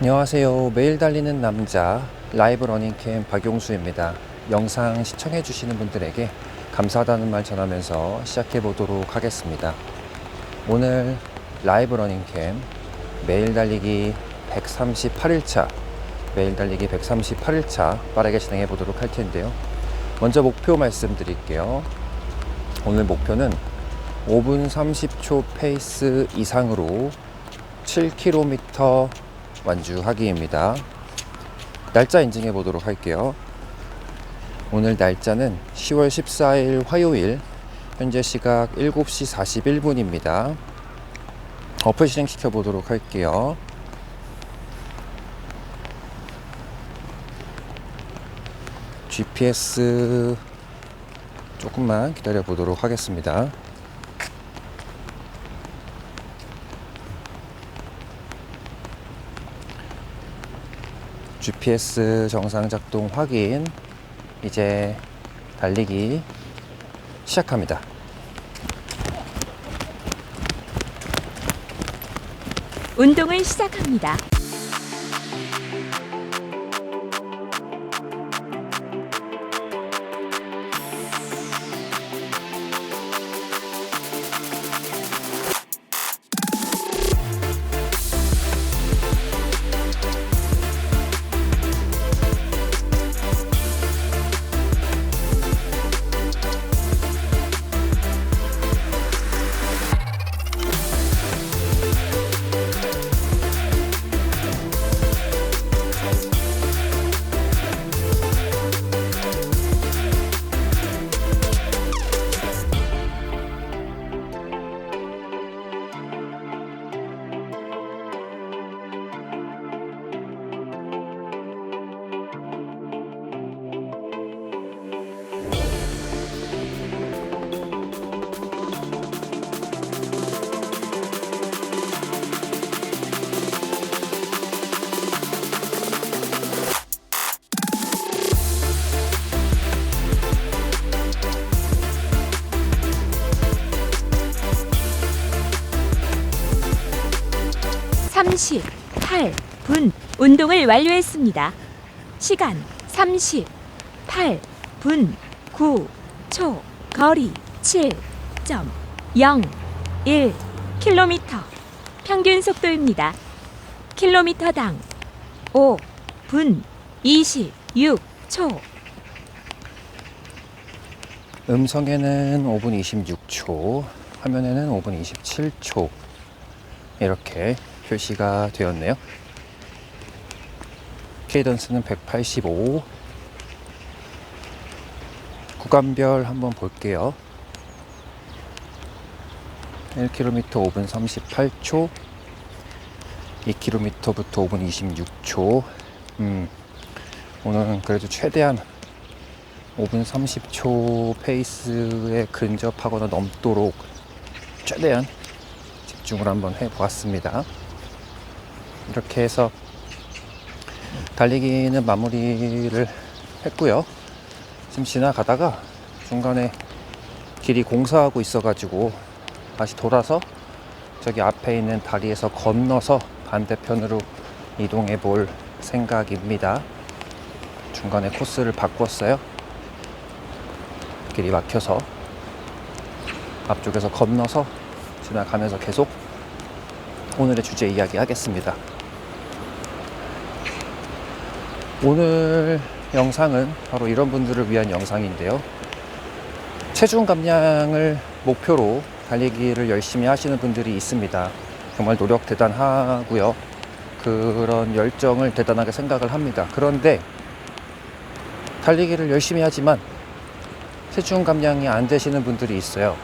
안녕하세요. 매일 달리는 남자 라이브 러닝캠 박용수입니다. 영상 시청해 주시는 분들에게 감사하다는 말 전하면서 시작해 보도록 하겠습니다. 오늘 라이브 러닝캠 매일 달리기 138일차 매일 달리기 138일차 빠르게 진행해 보도록 할 텐데요. 먼저 목표 말씀드릴게요. 오늘 목표는 5분 30초 페이스 이상으로 7km 완주하기입니다. 날짜 인증해 보도록 할게요. 오늘 날짜는 10월 14일 화요일 현재 시각 7시 41분입니다. 어플 실행시켜 보도록 할게요. 조금만 기다려 보도록 하겠습니다. GPS 정상 작동 확인. 이제 달리기 시작합니다. 운동을 시작합니다. 삼십팔 분 운동을 완료했습니다. 시간 삼십팔 분구초 거리 칠점영일 킬로미터 평균 속도입니다. 킬로미터당 오분 이십육 초 음성에는 5분 26초, 화면에는 5분 27초 이렇게 표시가 되었네요. 케이던스는 185. 구간별 한번 볼게요. 1km 5분 38초, 2km부터 5분 26초. 음, 오늘은 그래도 최대한 5분 30초 페이스에 근접하거나 넘도록 최대한 집중을 한번 해보았습니다. 이렇게 해서 달리기는 마무리를 했고요. 지금 지나가다가 중간에 길이 공사하고 있어가지고 다시 돌아서 저기 앞에 있는 다리에서 건너서 반대편으로 이동해 볼 생각입니다. 중간에 코스를 바꿨어요. 길이 막혀서 앞쪽에서 건너서 지나가면서 계속 오늘의 주제 이야기 하겠습니다. 오늘 영상은 바로 이런 분들을 위한 영상인데요. 체중 감량을 목표로 달리기를 열심히 하시는 분들이 있습니다. 정말 노력 대단하고요. 그런 열정을 대단하게 생각을 합니다. 그런데 달리기를 열심히 하지만 체중 감량이 안 되시는 분들이 있어요.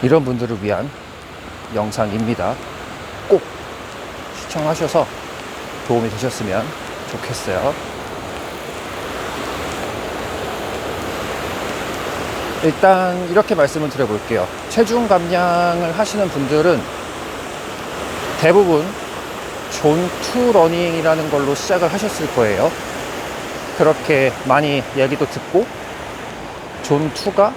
이런 분들을 위한 영상입니다. 꼭 시청하셔서 도움이 되셨으면 좋겠어요. 일단 이렇게 말씀을 드려볼게요. 체중 감량을 하시는 분들은 대부분 존2 러닝이라는 걸로 시작을 하셨을 거예요. 그렇게 많이 얘기도 듣고 존2가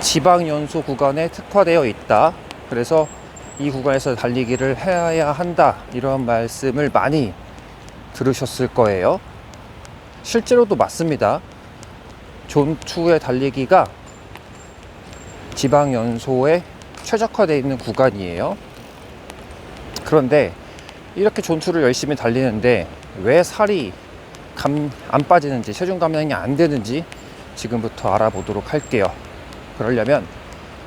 지방 연소 구간에 특화되어 있다. 그래서 이 구간에서 달리기를 해야 한다 이런 말씀을 많이 들으셨을 거예요. 실제로도 맞습니다. 존2의 달리기가 지방 연소에 최적화되어 있는 구간이에요. 그런데 이렇게 존투를 열심히 달리는데 왜 살이 감, 안 빠지는지 체중 감량이 안 되는지 지금부터 알아보도록 할게요. 그러려면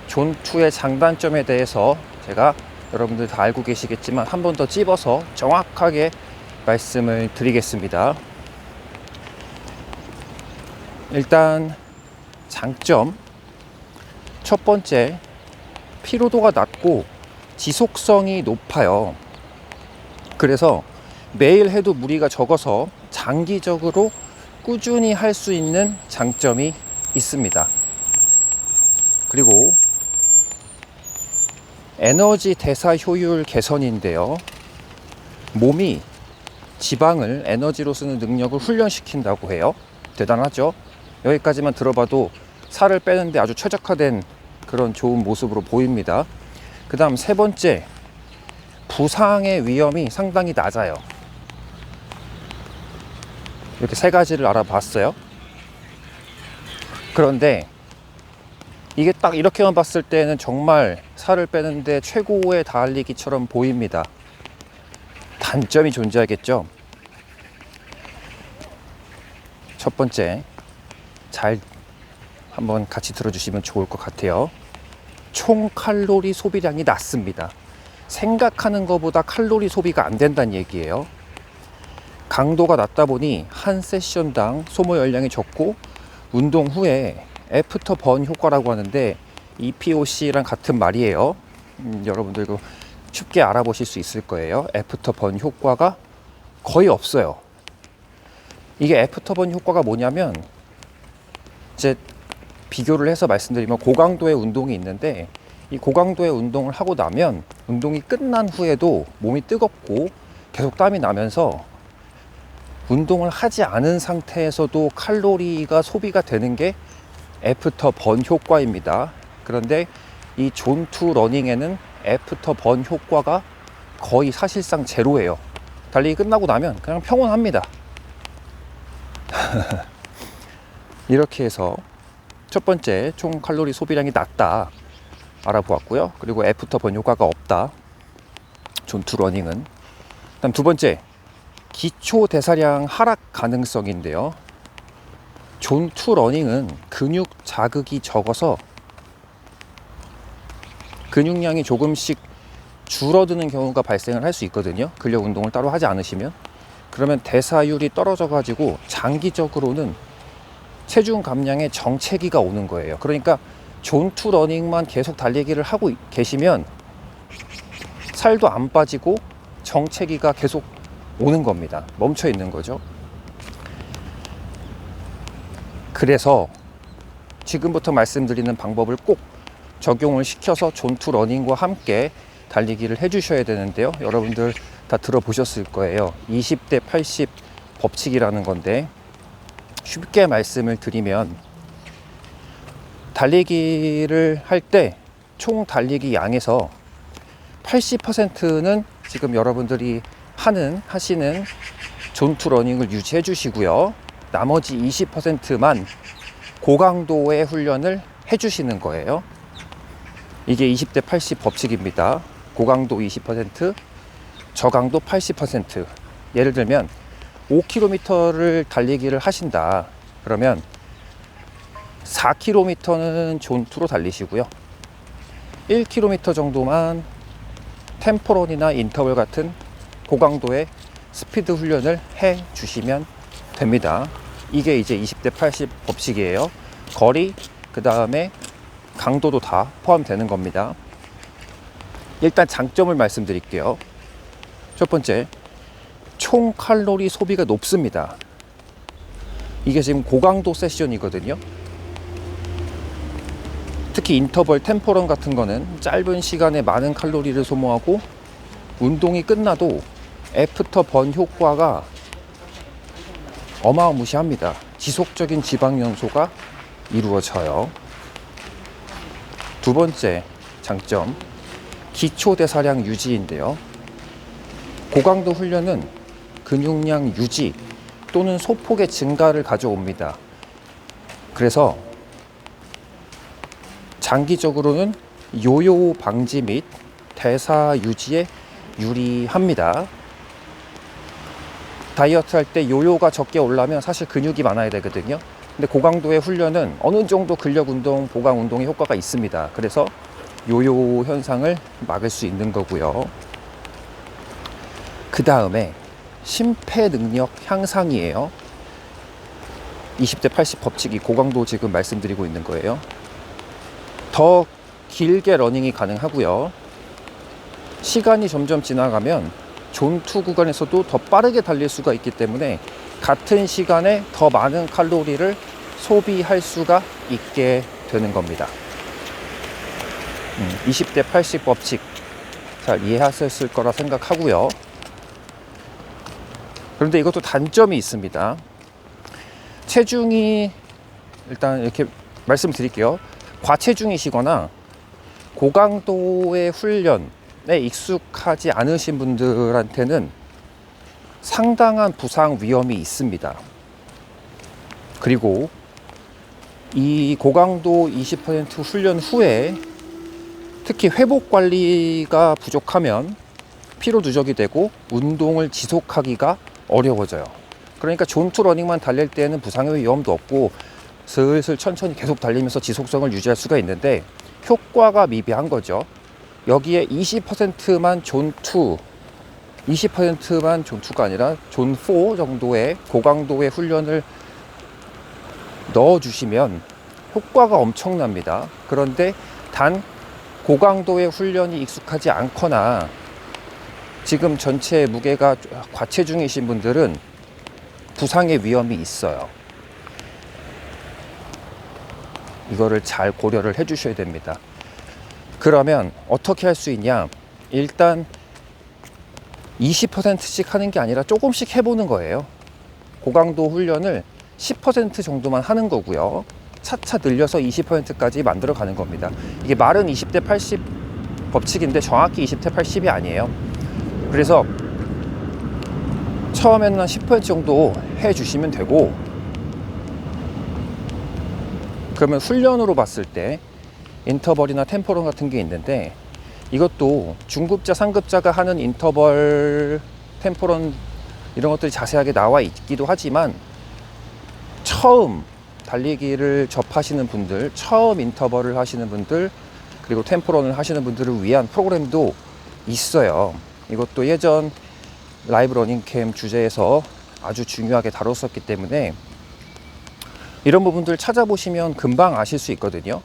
존2의 장단점에 대해서 제가 여러분들 다 알고 계시겠지만 한 번 더 찝어서 정확하게 말씀을 드리겠습니다. 일단 장점 첫 번째 피로도가 낮고 지속성이 높아요. 그래서 매일 해도 무리가 적어서 장기적으로 꾸준히 할 수 있는 장점이 있습니다. 그리고 에너지 대사 효율 개선인데요. 몸이 지방을 에너지로 쓰는 능력을 훈련시킨다고 해요. 대단하죠? 여기까지만 들어봐도 살을 빼는데 아주 최적화된 그런 좋은 모습으로 보입니다. 그 다음 세 번째, 부상의 위험이 상당히 낮아요. 이렇게 세 가지를 알아봤어요. 그런데 이게 딱 이렇게만 봤을 때는 정말 살을 빼는데 최고의 달리기처럼 보입니다. 단점이 존재하겠죠. 첫 번째, 잘 한번 같이 들어주시면 좋을 것 같아요. 총 칼로리 소비량이 낮습니다. 생각하는 것보다 칼로리 소비가 안 된다는 얘기예요. 강도가 낮다 보니 한 세션당 소모 열량이 적고 운동 후에 애프터 번 효과라고 하는데 EPOC랑 같은 말이에요. 음, 여러분들 그 쉽게 알아보실 수 있을 거예요. 애프터 번 효과가 거의 없어요. 이게 애프터 번 효과가 뭐냐면 이제 비교를 해서 말씀드리면 고강도의 운동이 있는데 이 고강도의 운동을 하고 나면 운동이 끝난 후에도 몸이 뜨겁고 계속 땀이 나면서 운동을 하지 않은 상태에서도 칼로리가 소비가 되는 게 애프터 번 효과입니다. 그런데 이 존투 러닝에는 애프터 번 효과가 거의 사실상 제로예요. 달리기 끝나고 나면 그냥 평온합니다. 이렇게 해서 첫 번째 총 칼로리 소비량이 낮다 알아보았고요. 그리고 애프터 번 효과가 없다. 존투 러닝은. 그다음 두 번째 기초 대사량 하락 가능성인데요. 존투 러닝은 근육 자극이 적어서 근육량이 조금씩 줄어드는 경우가 발생을 할 수 있거든요. 근력 운동을 따로 하지 않으시면. 그러면 대사율이 떨어져 가지고 장기적으로는 체중 감량에 정체기가 오는 거예요. 그러니까 존투 러닝만 계속 달리기를 하고 계시면 살도 안 빠지고 정체기가 계속 오는 겁니다. 멈춰 있는 거죠. 그래서 지금부터 말씀드리는 방법을 꼭 적용을 시켜서 존투 러닝과 함께 달리기를 해주셔야 되는데요. 여러분들 다 들어보셨을 거예요. 20대 80 법칙이라는 건데 쉽게 말씀을 드리면 달리기를 할 때 총 달리기 양에서 80%는 지금 여러분들이 하는 하시는 존투 러닝을 유지해 주시고요. 나머지 20%만 고강도의 훈련을 해 주시는 거예요. 이게 20대 80 법칙입니다. 고강도 20%, 저강도 80%. 예를 들면 5km를 달리기를 하신다. 그러면 4km는 존투로 달리시고요. 1km 정도만 템포런이나 인터벌 같은 고강도의 스피드 훈련을 해 주시면 됩니다. 이게 이제 20대 80 법칙이에요. 거리, 그 다음에 강도도 다 포함되는 겁니다. 일단 장점을 말씀드릴게요. 첫 번째, 총 칼로리 소비가 높습니다. 이게 지금 고강도 세션이거든요. 특히 인터벌 템포런 같은 거는 짧은 시간에 많은 칼로리를 소모하고 운동이 끝나도 애프터 번 효과가 어마무시합니다. 지속적인 지방 연소가 이루어져요. 두 번째 장점, 기초 대사량 유지인데요. 고강도 훈련은 근육량 유지 또는 소폭의 증가를 가져옵니다. 그래서 장기적으로는 요요 방지 및 대사 유지에 유리합니다. 다이어트 할 때 요요가 적게 올라면 사실 근육이 많아야 되거든요. 근데 고강도의 훈련은 어느 정도 근력 운동, 보강 운동의 효과가 있습니다. 그래서 요요 현상을 막을 수 있는 거고요. 그 다음에 심폐 능력 향상이에요. 20대 80 법칙이 고강도 지금 말씀드리고 있는 거예요. 더 길게 러닝이 가능하고요. 시간이 점점 지나가면 존투 구간에서도 더 빠르게 달릴 수가 있기 때문에 같은 시간에 더 많은 칼로리를 소비할 수가 있게 되는 겁니다. 음, 20대 80 법칙 잘 이해하셨을 거라 생각하고요. 그런데 이것도 단점이 있습니다. 체중이 일단 이렇게 말씀드릴게요. 과체중이시거나 고강도의 훈련에 익숙하지 않으신 분들한테는 상당한 부상 위험이 있습니다. 그리고 이 고강도 20% 훈련 후에 특히 회복 관리가 부족하면 피로 누적이 되고 운동을 지속하기가 어려워져요. 그러니까 존투 러닝만 달릴 때는 부상의 위험도 없고 슬슬 천천히 계속 달리면서 지속성을 유지할 수가 있는데 효과가 미비한 거죠. 여기에 20%만 존2, 20%만 존2가 아니라 존4 정도의 고강도의 훈련을 넣어주시면 효과가 엄청납니다. 그런데 단 고강도의 훈련이 익숙하지 않거나 지금 전체 무게가 과체중이신 분들은 부상의 위험이 있어요. 이거를 잘 고려를 해 주셔야 됩니다. 그러면 어떻게 할 수 있냐? 일단 20%씩 하는 게 아니라 조금씩 해보는 거예요. 고강도 훈련을 10% 정도만 하는 거고요. 차차 늘려서 20%까지 만들어 가는 겁니다. 이게 말은 20대 80 법칙인데 정확히 20대 80이 아니에요. 그래서 처음에는 한 10% 정도 해 주시면 되고 그러면 훈련으로 봤을 때 인터벌이나 템포런 같은 게 있는데 이것도 중급자, 상급자가 하는 인터벌, 템포런 이런 것들이 자세하게 나와 있기도 하지만 처음 달리기를 접하시는 분들, 처음 인터벌을 하시는 분들, 그리고 템포런을 하시는 분들을 위한 프로그램도 있어요. 이것도 예전 라이브 러닝캠 주제에서 아주 중요하게 다뤘었기 때문에 이런 부분들 찾아보시면 금방 아실 수 있거든요.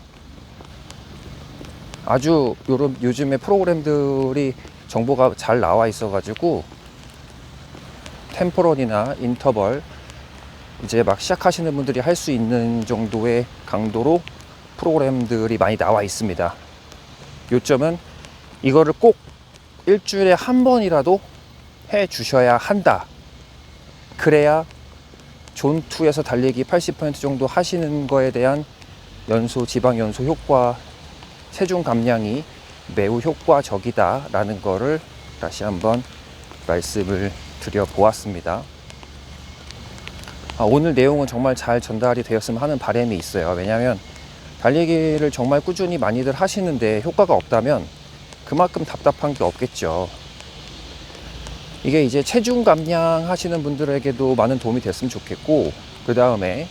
아주 요런 요즘에 프로그램들이 정보가 잘 나와 있어 가지고 템포런이나 인터벌 이제 막 시작하시는 분들이 할 수 있는 정도의 강도로 프로그램들이 많이 나와 있습니다. 요점은 이거를 꼭 일주일에 한 번이라도 해 주셔야 한다. 그래야 존2에서 달리기 80% 정도 하시는 거에 대한 연소, 지방 연소 효과, 체중 감량이 매우 효과적이다라는 거를 다시 한번 말씀을 드려 보았습니다. 아, 오늘 내용은 정말 잘 전달이 되었으면 하는 바람이 있어요. 왜냐하면 달리기를 정말 꾸준히 많이들 하시는데 효과가 없다면 그만큼 답답한 게 없겠죠. 이게 이제 체중 감량 하시는 분들에게도 많은 도움이 됐으면 좋겠고, 그 다음에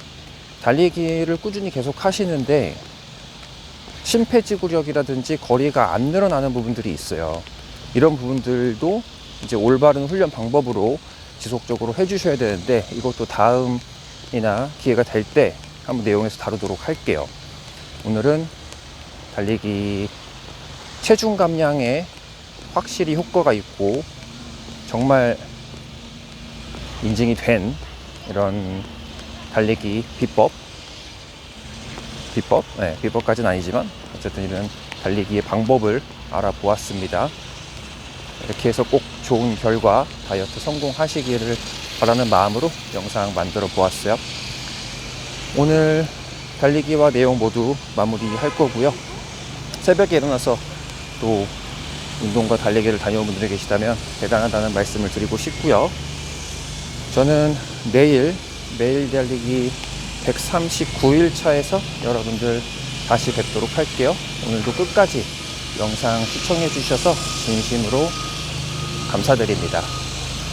달리기를 꾸준히 계속 하시는데 심폐지구력이라든지 거리가 안 늘어나는 부분들이 있어요. 이런 부분들도 이제 올바른 훈련 방법으로 지속적으로 해주셔야 되는데 이것도 다음이나 기회가 될 때 한번 내용에서 다루도록 할게요. 오늘은 달리기 체중 감량에 확실히 효과가 있고 정말 인증이 된 이런 달리기 비법 비법? 네, 비법까지는 아니지만 어쨌든 이런 달리기의 방법을 알아보았습니다. 이렇게 해서 꼭 좋은 결과 다이어트 성공하시기를 바라는 마음으로 영상 만들어 보았어요. 오늘 달리기와 내용 모두 마무리할 거고요. 새벽에 일어나서 또 운동과 달리기를 다녀온 분들이 계시다면 대단하다는 말씀을 드리고 싶고요. 저는 내일 매일 달리기 139일 차에서 여러분들 다시 뵙도록 할게요. 오늘도 끝까지 영상 시청해 주셔서 진심으로 감사드립니다.